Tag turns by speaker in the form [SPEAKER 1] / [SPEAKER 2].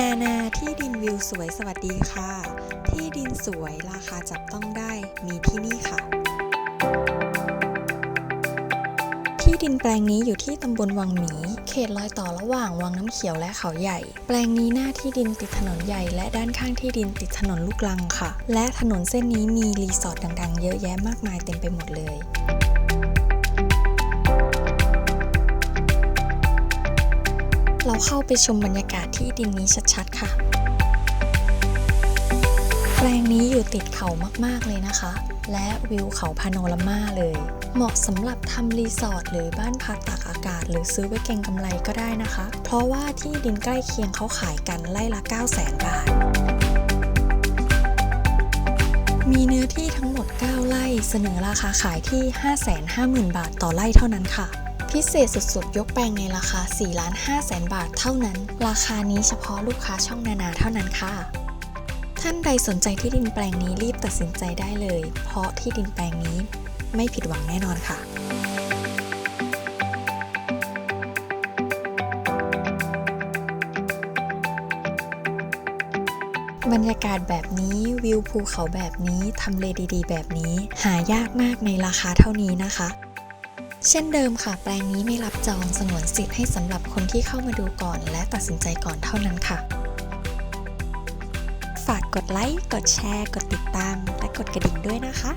[SPEAKER 1] นานาที่ดินวิวสวยสวัสดีค่ะ ที่ดินสวยราคาจับต้องได้มีที่นี่ค่ะ ที่ดินแปลงนี้อยู่ที่ตำบลวังหมี เขตรอยต่อระหว่างวังน้ำเขียวและเขาใหญ่ แปลงนี้หน้าที่ดินติดถนนใหญ่ และด้านข้างที่ดินติดถนนลูกลังค่ะ และถนนเส้นนี้มีรีสอร์ทดังๆ เยอะแยะมากมายเต็มไปหมดเลย เราเข้าไปชมบรรยากาศที่ดินนี้ชัดๆค่ะ แปลงนี้อยู่ติดเขามากๆเลยนะคะ และวิวเขาพาโนรามาเลย เหมาะสำหรับทำรีสอร์ทหรือบ้านพักตากอากาศ หรือซื้อไว้เก็งกำไรก็ได้นะคะ เพราะว่าที่ดินใกล้เคียงเขาขายกันไล่ละ 9 0 0 0 0 0 บาทมีเนื้อที่ทั้งหมด 9 ไร่ เสนอราคาขายที่ 550,000 บาทต่อไร่เท่านั้นค่ะ พิเศษสุดๆ ยกแปลงในราคา 4 ล้าน5แสนบาทเท่านั้น ราคานี้เฉพาะลูกค้าช่องนานาเท่านั้นค่ะ ท่านใดสนใจที่ดินแปลงนี้รีบตัดสินใจได้เลย เพราะที่ดินแปลงนี้ไม่ผิดหวังแน่นอนค่ะบรรยากาศแบบนี้วิวภูเขาแบบนี้ทำเลดีๆ แบบนี้ หายากมากในราคาเท่านี้นะคะ เช่นเดิมค่ะ แปลงนี้ไม่รับจองสงวนสิทธิ์ให้สำหรับคนที่เข้ามาดูก่อนและตัดสินใจก่อนเท่านั้นค่ะ ฝากกดไลค์ กดแชร์ กดติดตาม และกดกระดิ่งด้วยนะคะ